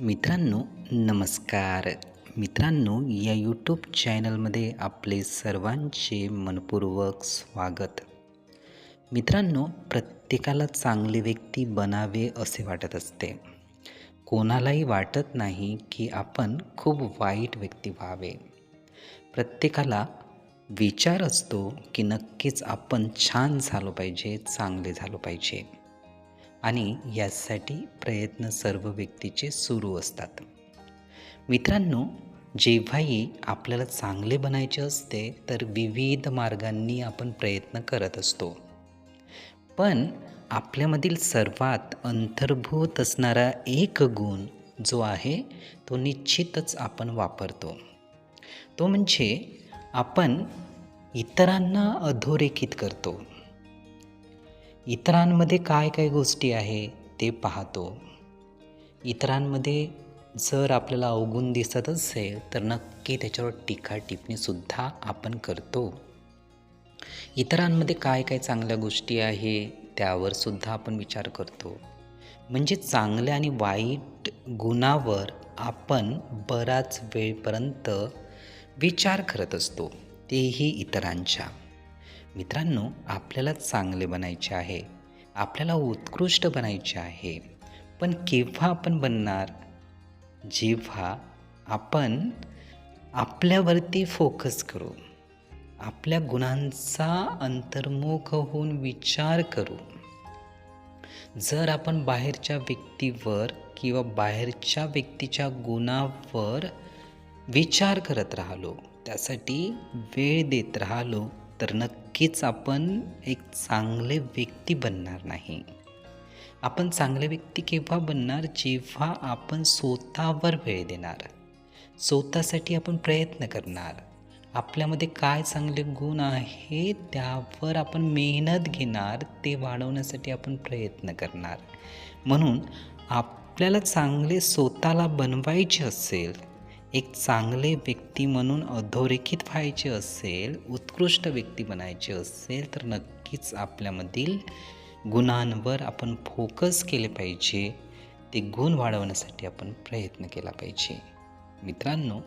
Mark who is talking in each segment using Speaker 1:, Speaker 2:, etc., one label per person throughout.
Speaker 1: मित्रांनो नमस्कार. मित्रांनो या यूट्यूब चॅनलमध्ये आपले सर्वांचे मनपूर्वक स्वागत. मित्रांनो प्रत्येकाला चांगली व्यक्ती बनावे असे वाटत असते. कोणालाही वाटत नाही की आपण खूप वाईट व्यक्ती व्हावे. प्रत्येकाला विचार असतो की नक्कीच आपण छान झालो पाहिजे चांगले झालो पाहिजे. आणि यासाठी प्रयत्न सर्व व्यक्तीचे सुरू असतात. मित्रांनो जेव्हाही आपल्याला चांगले बनायचे असते तर विविध मार्गांनी आपण प्रयत्न करत असतो. पण आपल्यामधील सर्वात अंतर्भूत असणारा एक गुण जो आहे तो निश्चितच आपण वापरतो. तो म्हणजे आपण इतरांना अधोरेखित करतो. इतरांमध्ये काय काय गोष्टी आहे ते पाहतो. इतरांमध्ये जर आपल्याला अवगुण दिसत असेल तर नक्की त्याच्यावर टीका टिप्पणीसुद्धा आपण करतो. इतरांमध्ये काय काय चांगल्या गोष्टी आहे त्यावर सुद्धा आपण विचार करतो. म्हणजे चांगल्या आणि वाईट गुणावर आपण बराच वेळपर्यंत विचार करत असतो तेही इतरांच्या. मित्रांनो आपल्याला चांगले बनायचे आहे. आपल्याला उत्कृष्ट बनायचे आहे. पण केव्हा आपण बनणार? जेव्हा आपण आपल्यावरती फोकस करू आपल्या गुणांचा अंतर्मुख होऊन विचार करू. जर आपण बाहेरच्या व्यक्तीवर किंवा बाहेरच्या व्यक्तीच्या गुणावर विचार करत राहिलो त्यासाठी वेळ देत राहिलो तर नक्कीच आपण एक चांगले व्यक्ती बनणार नाही. आपण चांगले व्यक्ती केव्हा बनणार? जेव्हा आपण स्वतःवर वेळ देणार. स्वतःसाठी आपण प्रयत्न करणार. आपल्यामध्ये काय चांगले गुण आहे त्यावर आपण मेहनत घेणार ते वाढवण्यासाठी आपण प्रयत्न करणार. म्हणून आपल्याला चांगले स्वतःला बनवायचे असेल एक चांगले व्यक्ती म्हणून अधोरेखित व्हायचे असेल उत्कृष्ट व्यक्ती बनायचे असेल तर नक्कीच आपल्यामधील गुणांवर आपण फोकस केले पाहिजे. ते गुण वाढवण्यासाठी आपण प्रयत्न केला पाहिजे. मित्रांनो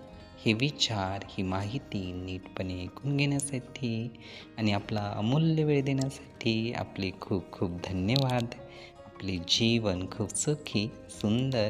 Speaker 1: हे विचार ही माहिती नीटपणे ऐकून घेण्यासाठी आणि आपला अमूल्य वेळ देण्यासाठी आपले खूप खूप धन्यवाद. आपले जीवन खूप सुखी सुंदर